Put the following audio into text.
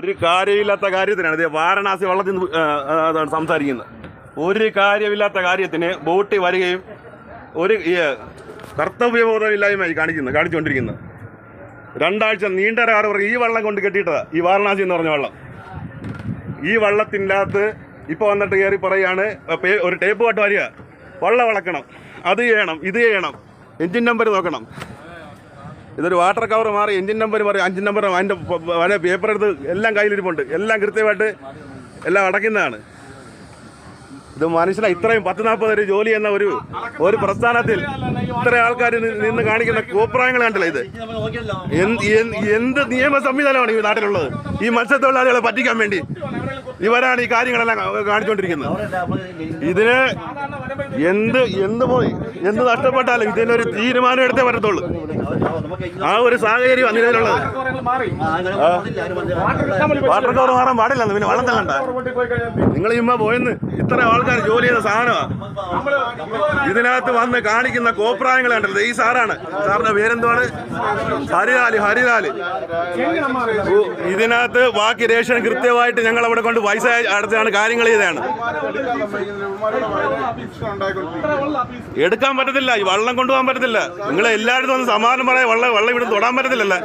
ഒരു കാര്യമില്ലാത്ത കാര്യത്തിനാണ്. ഇത് വാരണാസി വള്ളത്തിൽ നിന്ന് സംസാരിക്കുന്നത്. ഒരു കാര്യമില്ലാത്ത കാര്യത്തിന് ബോട്ട് വരികയും ഒരു കർത്തവ്യബോധമില്ലായ്മയായി കർത്തവ്യബോധമില്ലായ്മ കാണിക്കുന്നത് കാണിച്ചുകൊണ്ടിരിക്കുന്നത് രണ്ടാഴ്ച നീണ്ടരാറ് പറയും ഈ വള്ളം കൊണ്ട് കെട്ടിയിട്ടതാ. ഈ വാരണാസി എന്ന് പറഞ്ഞ വള്ളം. ഈ വള്ളത്തിന്റെ അകത്ത് ഇപ്പോൾ വന്നിട്ട് കയറി പറയാണ് ഒരു ടേപ്പ് പാട്ട് വരിക. വള്ളം വളക്കണം. അത് ചെയ്യണം ഇത് ചെയ്യണം. എൻജിൻ നമ്പർ നോക്കണം. ഇതൊരു വാട്ടർ കവർ മാറി എഞ്ചിൻ നമ്പർ മാറി അഞ്ചിൻ നമ്പർ അതിന്റെ വല പേപ്പർ എടുത്ത് എല്ലാം കയ്യിലിരിപ്പുണ്ട്. എല്ലാം കൃത്യമായിട്ട് എല്ലാം അടയ്ക്കുന്നതാണ്. ഇത് മനസ്സിലായി ഇത്രയും പത്ത് നാൽപ്പത് പേര് ജോലി എന്ന ഒരു ഒരു പ്രസ്ഥാനത്തിൽ ഇത്ര ആൾക്കാർ നിന്ന് കാണിക്കുന്ന കോപ്രായങ്ങൾ കണ്ടില്ല ഇത്? എന്ത് നിയമ സംവിധാനമാണ് ഈ നാട്ടിലുള്ളത്? ഈ മത്സ്യത്തൊഴിലാളികളെ പറ്റിക്കാൻ വേണ്ടി ഇവരാണ് ഈ കാര്യങ്ങളെല്ലാം കാണിച്ചുകൊണ്ടിരിക്കുന്നത് ഇതിന് എന്ത് എന്ത് പോയി എന്ത് നഷ്ടപ്പെട്ടാലും ഇതിനൊരു തീരുമാനം എടുത്തേ പറ്റത്തുള്ളൂ. ആ ഒരു സാഹചര്യം നിലവിലുള്ളത് വാട്ടർ കവർ മാറാൻ പാടില്ല പിന്നെ വള്ളം തള്ളണ്ട. നിങ്ങൾ ഇമ്മ പോയെന്ന് ഇത്ര ആൾക്കാർ ജോലി ചെയ്ത സാധനമാണ് ഇതിനകത്ത് വന്ന് കാണിക്കുന്ന കോപ്രായങ്ങൾ കണ്ടല്ലോ. ഈ സാറാണ്. സാറിന്റെ പേരെന്തുവാണ്? ഹരിലാൽ ഹരിലാൽ. ഇതിനകത്ത് ബാക്കി രേഷൻ കൃത്യമായിട്ട് ഞങ്ങൾ അവിടെ കൊണ്ട് പൈസ അടച്ചാണ് കാര്യങ്ങൾ ചെയ്തതാണ്. എടുക്കാൻ പറ്റത്തില്ല ഈ വള്ളം കൊണ്ടുപോകാൻ പറ്റത്തില്ല. നിങ്ങൾ എല്ലായിടത്തും ഒന്ന് സമാധാനം പറയാൻ വള്ളം വള്ളം ഇവിടെ തൊടാൻ പറ്റത്തില്ലല്ലോ?